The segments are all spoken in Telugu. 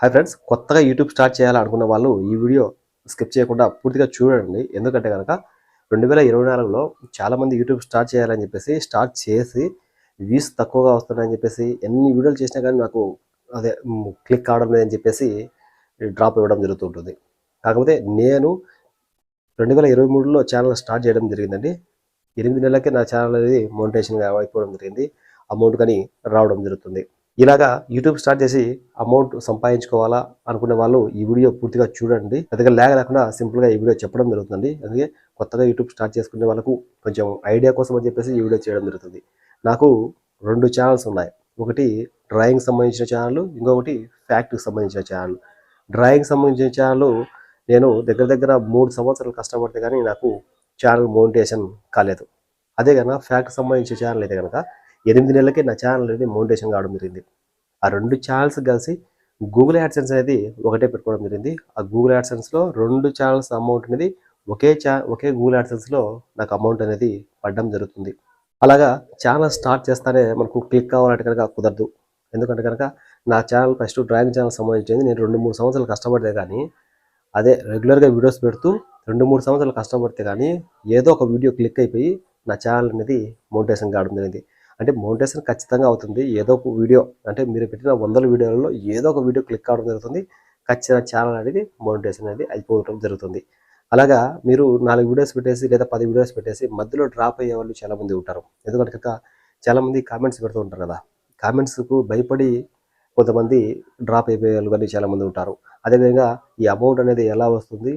హాయ్ ఫ్రెండ్స్ కొత్తగా యూట్యూబ్ స్టార్ట్ చేయాలనుకున్న వాళ్ళు ఈ వీడియో స్కిప్ చేయకుండా పూర్తిగా చూడండి. ఎందుకంటే కనుక రెండు వేల ఇరవై నాలుగులో చాలామంది యూట్యూబ్ స్టార్ట్ చేయాలని చెప్పేసి స్టార్ట్ చేసి వ్యూస్ తక్కువగా వస్తున్నాయని చెప్పేసి ఎన్ని వీడియోలు చేసినా కానీ నాకు అదే క్లిక్ కావడం లేదని చెప్పేసి డ్రాప్ ఇవ్వడం జరుగుతుంటుంది. కాకపోతే నేను రెండు వేల ఇరవై మూడులో ఛానల్ స్టార్ట్ చేయడం జరిగిందండి. ఎనిమిది నెలలకే నా ఛానల్ అనేది మోనిటేషన్గా అయిపోవడం జరిగింది. అమౌంట్ కానీ రావడం జరుగుతుంది. ఇలాగా యూట్యూబ్ స్టార్ట్ చేసి అమౌంట్ సంపాదించుకోవాలా అనుకునే వాళ్ళు ఈ వీడియో పూర్తిగా చూడండి. పెద్దగా లేక లేకుండా సింపుల్గా ఈ వీడియో చెప్పడం జరుగుతుంది. అందుకే కొత్తగా యూట్యూబ్ స్టార్ట్ చేసుకునే వాళ్ళకు కొంచెం ఐడియా కోసం అని చెప్పేసి ఈ వీడియో చేయడం జరుగుతుంది. నాకు రెండు ఛానల్స్ ఉన్నాయి. ఒకటి డ్రాయింగ్ సంబంధించిన ఛానల్ ఇంకొకటి ఫ్యాక్ట్కి సంబంధించిన ఛానల్ డ్రాయింగ్ సంబంధించిన ఛానల్ నేను దగ్గర దగ్గర మూడు సంవత్సరాలు కష్టపడితే కానీ నాకు ఛానల్ మోనిటేషన్ కాలేదు. అదే కనుక ఫ్యాక్ట్ సంబంధించిన ఛానల్ అయితే కనుక ఎనిమిది నెలలకే నా ఛానల్ అనేది మౌంటేషన్ కావడం జరిగింది. ఆ రెండు ఛానల్స్ కలిసి గూగుల్ యాడ్సెన్స్ అనేది ఒకటే పెట్టుకోవడం జరిగింది. ఆ గూగుల్ యాడ్సెన్స్లో రెండు ఛానల్స్ అమౌంట్ అనేది ఒకే ఛా ఒకే గూగుల్ యాడ్సెన్స్లో నాకు అమౌంట్ అనేది పడడం జరుగుతుంది. అలాగా ఛానల్ స్టార్ట్ చేస్తానే మనకు క్లిక్ కావాలంటే కనుక కుదరదు. ఎందుకంటే కనుక నా ఛానల్ ఫస్ట్ డ్రాయింగ్ ఛానల్ సంబంధించింది. నేను రెండు మూడు సంవత్సరాలు కష్టపడితే కానీ అదే రెగ్యులర్గా వీడియోస్ పెడుతూ రెండు మూడు సంవత్సరాలు కష్టపడితే కానీ ఏదో ఒక వీడియో క్లిక్ అయిపోయి నా ఛానల్ అనేది మోటివేషన్ కావడం జరిగింది. అంటే మౌంటేషన్ ఖచ్చితంగా అవుతుంది. ఏదో ఒక వీడియో అంటే మీరు పెట్టిన వందల వీడియోలలో ఏదో ఒక వీడియో క్లిక్ అవడం జరుగుతుంది. ఖచ్చితంగా ఛానల్ అనేది మౌంటేషన్ అనేది అయిపోవడం జరుగుతుంది. అలాగా మీరు నాలుగు వీడియోస్ పెట్టేసి లేదా పది వీడియోస్ పెట్టేసి మధ్యలో డ్రాప్ అయ్యే వాళ్ళు చాలామంది ఉంటారు. ఎందుకంటే కనుక చాలామంది కామెంట్స్ పెడుతూ ఉంటారు కదా. కామెంట్స్కు భయపడి కొంతమంది డ్రాప్ అయిపోయే వాళ్ళు కానీ చాలామంది ఉంటారు. అదేవిధంగా ఈ అమౌంట్ అనేది ఎలా వస్తుంది?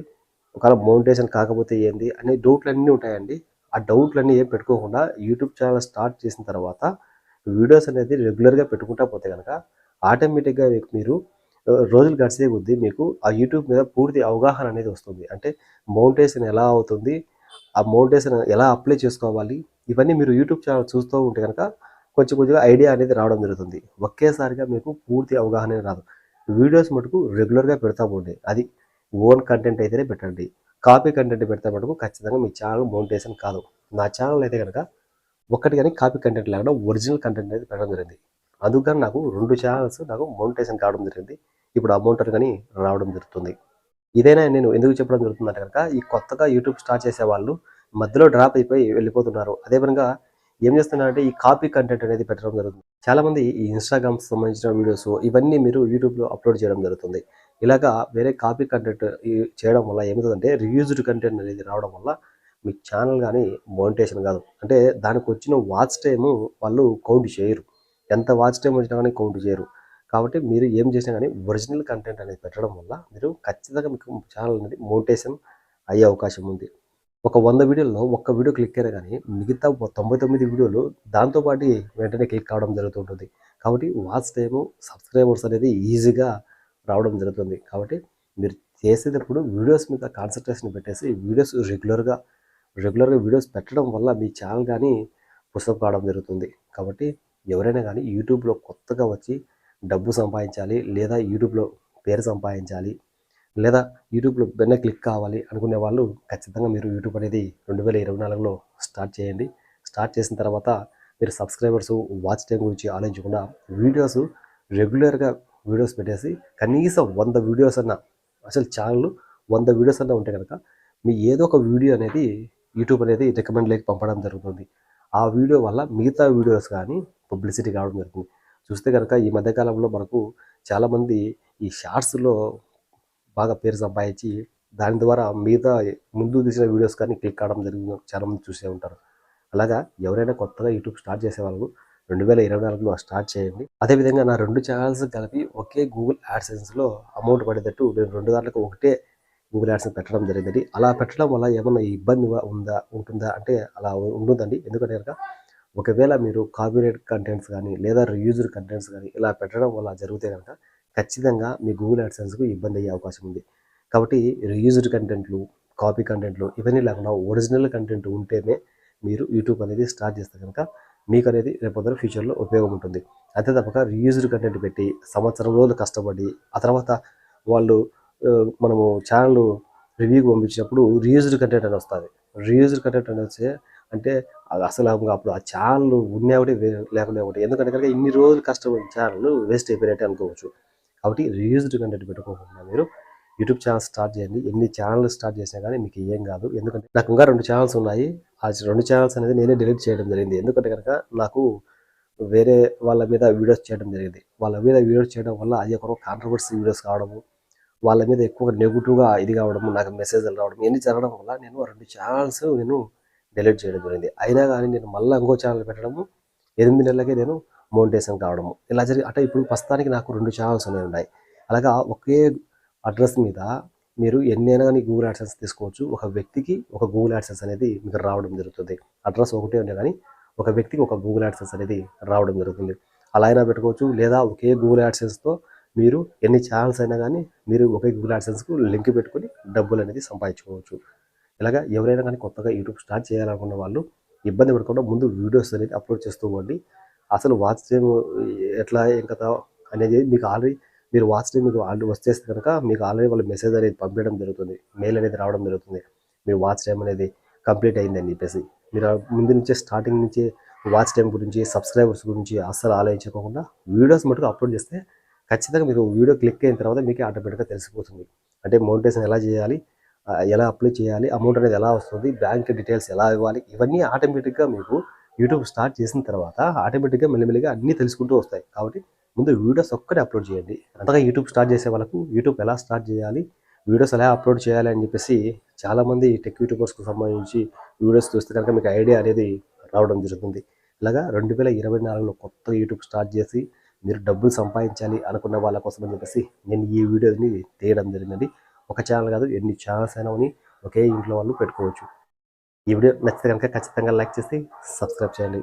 ఒకవేళ మౌంటేషన్ కాకపోతే ఏంది? అనే డౌట్లు అన్నీ ఉంటాయండి. ఆ డౌట్లన్నీ ఏం పెట్టుకోకుండా యూట్యూబ్ ఛానల్ స్టార్ట్ చేసిన తర్వాత వీడియోస్ అనేది రెగ్యులర్గా పెట్టుకుంటా పోతే కనుక ఆటోమేటిక్గా మీరు రోజులు గడిచే కొద్దీ మీకు ఆ యూట్యూబ్ మీద పూర్తి అవగాహన అనేది వస్తుంది. అంటే మౌంటేషన్ ఎలా అవుతుంది ఆ మౌంటేషన్ ఎలా అప్లై చేసుకోవాలి ఇవన్నీ మీరు యూట్యూబ్ ఛానల్ చూస్తూ ఉంటే కనుక కొంచెం కొంచెంగా ఐడియా అనేది రావడం జరుగుతుంది. ఒకేసారిగా మీకు పూర్తి అవగాహన రాదు. వీడియోస్ మటుకు రెగ్యులర్గా పెడతా ఉండే అది ఓన్ కంటెంట్ అయితేనే పెట్టండి కాపీ కంటెంట్ పెడితే మటుకు ఖచ్చితంగా మీ ఛానల్ మౌంటేషన్ కాదు. నా ఛానల్ అయితే కనుక ఒక్కటి కానీ కాపీ కంటెంట్ లేకుండా ఒరిజినల్ కంటెంట్ అనేది పెట్టడం జరిగింది. అందుకని నాకు రెండు ఛానల్స్ నాకు మౌంటేషన్ కావడం జరిగింది. ఇప్పుడు అమౌంట్ కానీ రావడం జరుగుతుంది. ఇదైనా నేను ఎందుకు చెప్పడం జరుగుతుందంటే కనుక ఈ కొత్తగా యూట్యూబ్ స్టార్ట్ చేసే వాళ్ళు మధ్యలో డ్రాప్ అయిపోయి వెళ్ళిపోతున్నారు. అదే విధంగా ఏం చేస్తున్నారంటే ఈ కాపీ కంటెంట్ అనేది పెట్టడం జరుగుతుంది. చాలామంది ఈ ఇన్స్టాగ్రామ్ సంబంధించిన వీడియోస్ ఇవన్నీ మీరు యూట్యూబ్లో అప్లోడ్ చేయడం జరుగుతుంది. ఇలాగా వేరే కాపీ కంటెంట్ చేయడం వల్ల ఏమవుతుందంటే రియూజ్డ్ కంటెంట్ అనేది రావడం వల్ల మీ ఛానల్ కానీ మోనిటేషన్ కాదు. అంటే దానికి వచ్చిన వాచ్ టైము వాళ్ళు కౌంట్ చేయరు. ఎంత వాచ్ టైం వచ్చినా కానీ కౌంట్ చేయరు. కాబట్టి మీరు ఏం చేసినా కానీ ఒరిజినల్ కంటెంట్ అనేది పెట్టడం వల్ల మీరు ఖచ్చితంగా మీకు ఛానల్ అనేది మోనిటేషన్ అయ్యే అవకాశం ఉంది. ఒక వంద వీడియోల్లో ఒక్క వీడియో క్లిక్ అయినా కానీ మిగతా తొంభై తొమ్మిది వీడియోలు దాంతోపాటు వెంటనే క్లిక్ కావడం జరుగుతుంటుంది కాబట్టి వాచ్ టైము సబ్స్క్రైబర్స్ అనేది ఈజీగా రావడం జరుగుతుంది. కాబట్టి మీరు చేసేటప్పుడు వీడియోస్ మీద కాన్సన్ట్రేషన్ పెట్టేసి వీడియోస్ రెగ్యులర్గా రెగ్యులర్గా వీడియోస్ పెట్టడం వల్ల మీ ఛానల్ కానీ పుస్తకం కావడం జరుగుతుంది. కాబట్టి ఎవరైనా కానీ యూట్యూబ్లో కొత్తగా వచ్చి డబ్బు సంపాదించాలి లేదా యూట్యూబ్లో పేరు సంపాదించాలి లేదా యూట్యూబ్లో వెన్న క్లిక్ కావాలి అనుకునే వాళ్ళు ఖచ్చితంగా మీరు యూట్యూబ్ అనేది రెండు వేల ఇరవై నాలుగులో స్టార్ట్ చేయండి. స్టార్ట్ చేసిన తర్వాత మీరు సబ్స్క్రైబర్స్ వాచ్ టైం గురించి ఆలోచించకుండా వీడియోస్ రెగ్యులర్గా వీడియోస్ పెట్టేసి కనీసం వంద వీడియోస్ అన్న అసలు ఛానల్ వంద వీడియోస్ అన్న ఉంటే కనుక మీ ఏదో ఒక వీడియో అనేది యూట్యూబ్ అనేది రికమెండ్ లేక పంపడం జరుగుతుంది. ఆ వీడియో వల్ల మిగతా వీడియోస్ కానీ పబ్లిసిటీ కావడం జరుగుతుంది. చూస్తే కనుక ఈ మధ్యకాలంలో మనకు చాలామంది ఈ షార్ట్స్లో బాగా పేరు సంపాదించి దాని ద్వారా మిగతా ముందు తీసిన వీడియోస్ కానీ క్లిక్ కావడం జరిగింది. చాలామంది చూసే ఉంటారు. అలాగా ఎవరైనా కొత్తగా యూట్యూబ్ స్టార్ట్ చేసే వాళ్ళు రెండు వేల ఇరవై నాలుగులో స్టార్ట్ చేయండి. అదేవిధంగా నా రెండు ఛానల్స్ కలిపి ఒకే గూగుల్ యాడ్సెన్స్లో అమౌంట్ పడేటట్టు నేను రెండు దాంట్లకు ఒకటే గూగుల్ యాడ్సెన్స్ పెట్టడం జరిగింది. అలా పెట్టడం వల్ల ఏమన్నా ఇబ్బంది ఉందా ఉంటుందా అంటే అలా ఉంటుందండి ఎందుకంటే కనుక ఒకవేళ మీరు కాపీరేట్ కంటెంట్స్ కానీ లేదా రియూజర్ కంటెంట్స్ కానీ ఇలా పెట్టడం వల్ల జరిగితే కనుక ఖచ్చితంగా మీ గూగుల్ యాడ్సెన్స్కు ఇబ్బంది అయ్యే అవకాశం ఉంది. కాబట్టి రియూజ్డ్ కంటెంట్లు కాపీ కంటెంట్లు ఇవన్నీ లేకుండా ఒరిజినల్ కంటెంట్ ఉంటేనే మీరు యూట్యూబ్ అనేది స్టార్ట్ చేస్తే కనుక మీకు అనేది రేపొద్దున ఫ్యూచర్లో ఉపయోగం ఉంటుంది అంతే తప్పక రీయూజ్డ్ కంటెంట్ పెట్టి సంవత్సరం రోజులు కష్టపడి ఆ తర్వాత వాళ్ళు మనము ఛానల్ రివ్యూకి పంపించినప్పుడు రీయూజ్డ్ కంటెంట్ అని వస్తుంది. రీయూజ్డ్ కంటెంట్ అని వస్తే అంటే అసలు అప్పుడు ఆ ఛానల్ ఉన్నా ఒకటి లేకుండా ఒకటి ఎందుకంటే కనుక ఇన్ని రోజులు కష్టపడిన ఛానల్ వేస్ట్ అయిపోయినట్టే అనుకోవచ్చు. కాబట్టి రీయూజ్డ్ కంటెంట్ పెట్టుకోకుండా మీరు యూట్యూబ్ ఛానల్ స్టార్ట్ చేయండి. ఎన్ని ఛానల్ స్టార్ట్ చేసినా కానీ మీకు ఏం కాదు. ఎందుకంటే నాకు ఇంకా రెండు ఛానల్స్ ఉన్నాయి. ఆ రెండు ఛానల్స్ అనేది నేనే డిలీట్ చేయడం జరిగింది. ఎందుకంటే కనుక నాకు వేరే వాళ్ళ మీద వీడియోస్ చేయడం జరిగింది. వాళ్ళ మీద వీడియోస్ చేయడం వల్ల అది ఒక కాంట్రవర్సీ వీడియోస్ కావడము వాళ్ళ మీద ఎక్కువగా నెగిటివ్గా ఇది కావడము నాకు మెసేజ్లు రావడం ఇవన్నీ జరగడం వల్ల నేను రెండు ఛానల్స్ నేను డిలీట్ చేయడం జరిగింది. అయినా కానీ నేను మళ్ళీ ఇంకో ఛానల్ పెట్టడము ఎనిమిది నెలలకే నేను మోనిటేషన్ కావడము ఇలా జరిగి అంటే ఇప్పుడు ప్రస్తుతానికి నాకు రెండు ఛానల్స్ అనేవి ఉన్నాయి. అలాగా ఒకే అడ్రస్ మీద మీరు ఎన్నైనా కానీ గూగుల్ యాడ్సెన్స్ తీసుకోవచ్చు. ఒక వ్యక్తికి ఒక గూగుల్ యాడ్సెన్స్ అనేది మీకు రావడం జరుగుతుంది. అడ్రస్ ఒకటే ఉండే కానీ ఒక వ్యక్తికి ఒక గూగుల్ యాడ్సెన్స్ అనేది రావడం జరుగుతుంది. అలా అయినా పెట్టుకోవచ్చు. లేదా ఒకే గూగుల్ యాడ్సెన్స్తో మీరు ఎన్ని ఛానల్స్ అయినా కానీ మీరు ఒకే గూగుల్ యాడ్సెన్స్కు లింక్ పెట్టుకొని డబ్బులు అనేది సంపాదించుకోవచ్చు. ఇలాగా ఎవరైనా కానీ కొత్తగా యూట్యూబ్ స్టార్ట్ చేయాలనుకున్న వాళ్ళు ఇబ్బంది పడకుండా ముందు వీడియోస్ అనేది అప్లోడ్ చేస్తూ పోండి అసలు వాచ్ ఎట్లా ఏం కదా అనేది మీకు ఆల్రెడీ మీరు వాచ్ టైం మీకు ఆల్రెడీ వచ్చేస్తే కనుక మీకు ఆల్రెడీ వాళ్ళు మెసేజ్ అనేది పంపించడం జరుగుతుంది. మెయిల్ అనేది రావడం జరుగుతుంది. మీ వాచ్ టైం అనేది కంప్లీట్ అయిందని చెప్పేసి. మీరు ముందు నుంచే స్టార్టింగ్ నుంచి వాచ్ టైం గురించి సబ్స్క్రైబర్స్ గురించి అస్సలు ఆలోచించకుండా వీడియోస్ మటుకు అప్లోడ్ చేస్తే ఖచ్చితంగా మీరు వీడియో క్లిక్ అయిన తర్వాత మీకే ఆటోమేటిక్గా తెలిసిపోతుంది. అంటే మౌంటేషన్ ఎలా చేయాలి ఎలా అప్లై చేయాలి అమౌంట్ అనేది ఎలా వస్తుంది బ్యాంక్ డీటెయిల్స్ ఎలా ఇవ్వాలి ఇవన్నీ ఆటోమేటిక్గా మీకు యూట్యూబ్ స్టార్ట్ చేసిన తర్వాత ఆటోమేటిక్గా మెల్లిమెల్లిగా అన్నీ తెలుసుకుంటూ వస్తాయి. కాబట్టి ముందు వీడియోస్ ఒక్కటే అప్లోడ్ చేయండి. అంతగా యూట్యూబ్ స్టార్ట్ చేసే వాళ్ళకు యూట్యూబ్ ఎలా స్టార్ట్ చేయాలి వీడియోస్ ఎలా అప్లోడ్ చేయాలి అని చెప్పేసి చాలామంది టెక్ యూట్యూబర్స్కి సంబంధించి వీడియోస్ చూస్తే కనుక మీకు ఐడియా అనేది రావడం జరుగుతుంది. ఇలాగా రెండు వేల ఇరవై నాలుగులో కొత్త యూట్యూబ్ స్టార్ట్ చేసి మీరు డబ్బులు సంపాదించాలి అనుకున్న వాళ్ళ కోసం అని చెప్పేసి నేను ఈ వీడియోని తీయడం జరిగిందండి. ఒక ఛానల్ కాదు ఎన్ని ఛానల్స్ అయినా అని ఒకే ఇంట్లో వాళ్ళు పెట్టుకోవచ్చు. ఈ వీడియో నచ్చితే కనుక ఖచ్చితంగా లైక్ చేసి సబ్స్క్రైబ్ చేయండి.